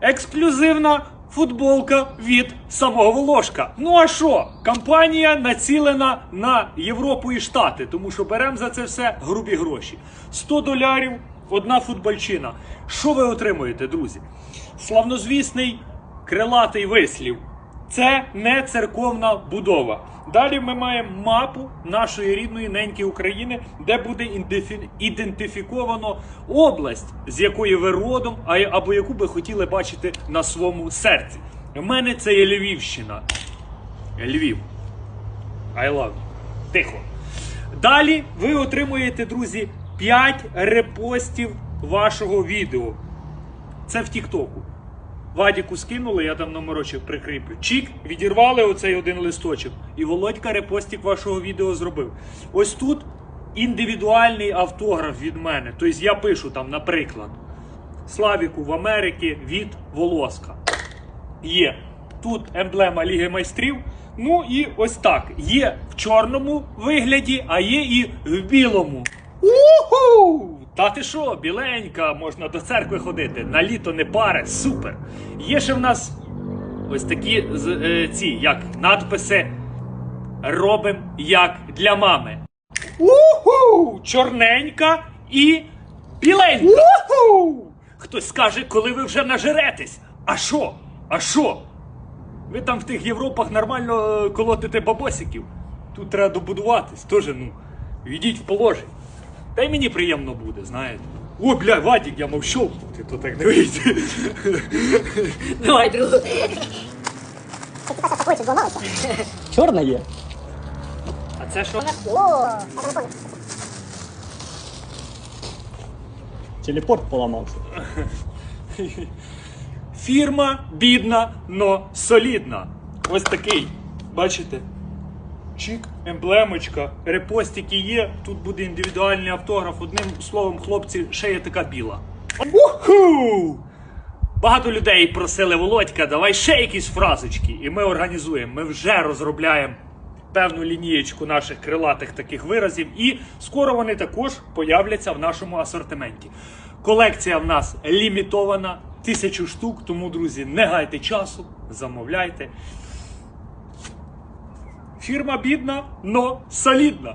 ексклюзивна футболка від самого Волошка. Ну а що? Кампанія націлена на Європу і Штати, тому що беремо за це все грубі гроші. 100 долярів, одна футбольчина. Що ви отримуєте, друзі? Славнозвісний крилатий вислів. Це не церковна будова. Далі ми маємо мапу нашої рідної неньки України, де буде ідентифі- ідентифіковано область, з якої ви родом, або яку би хотіли бачити на своєму серці. У мене це є Львівщина. Львів. I love you. Тихо. Далі ви отримуєте, друзі, 5 репостів вашого відео. Це в Тіктоку. Вадіку скинули, я там номерочок прикріплю. Чік, відірвали оцей один листочок. І Володька репостик вашого відео зробив. Ось тут індивідуальний автограф від мене. Тобто я пишу там, наприклад, Славіку в Америці від Волоска. Є. Тут емблема Ліги майстрів. Ну і ось так. Є в чорному вигляді, а є і в білому. Уху! Та ти що, біленька, можна до церкви ходити. На літо не паре, супер. Є ще в нас ось такі е, ці, як надписи. Робим як для мами. Уху! Чорненька і біленька. Уху! Хтось скаже, коли ви вже нажеретесь. А що? А що? Ви там в тих Європах нормально е, колотите бабосиків. Тут треба добудуватись, теж, ну, відіть в положення. Та й мені приємно буде, знаєте. О, бля, Вадік, я мовчав, ти то так не вийде. Давай, другу. Чорна є. А це що? Телепорт поламався. Фірма бідна, но солідна. Ось такий. Бачите? Чик, емблемочка, репостики є. Тут буде індивідуальний автограф. Одним словом, хлопці, є така біла. Уху! Багато людей просили Володька, давай ще якісь фразочки. І ми організуємо. Ми вже розробляємо певну лінієчку наших крилатих таких виразів, і скоро вони також появляться в нашому асортименті. Колекція в нас лімітована, тисячу штук, тому, друзі, не гайте часу, замовляйте. Фірма бідна, но солідна.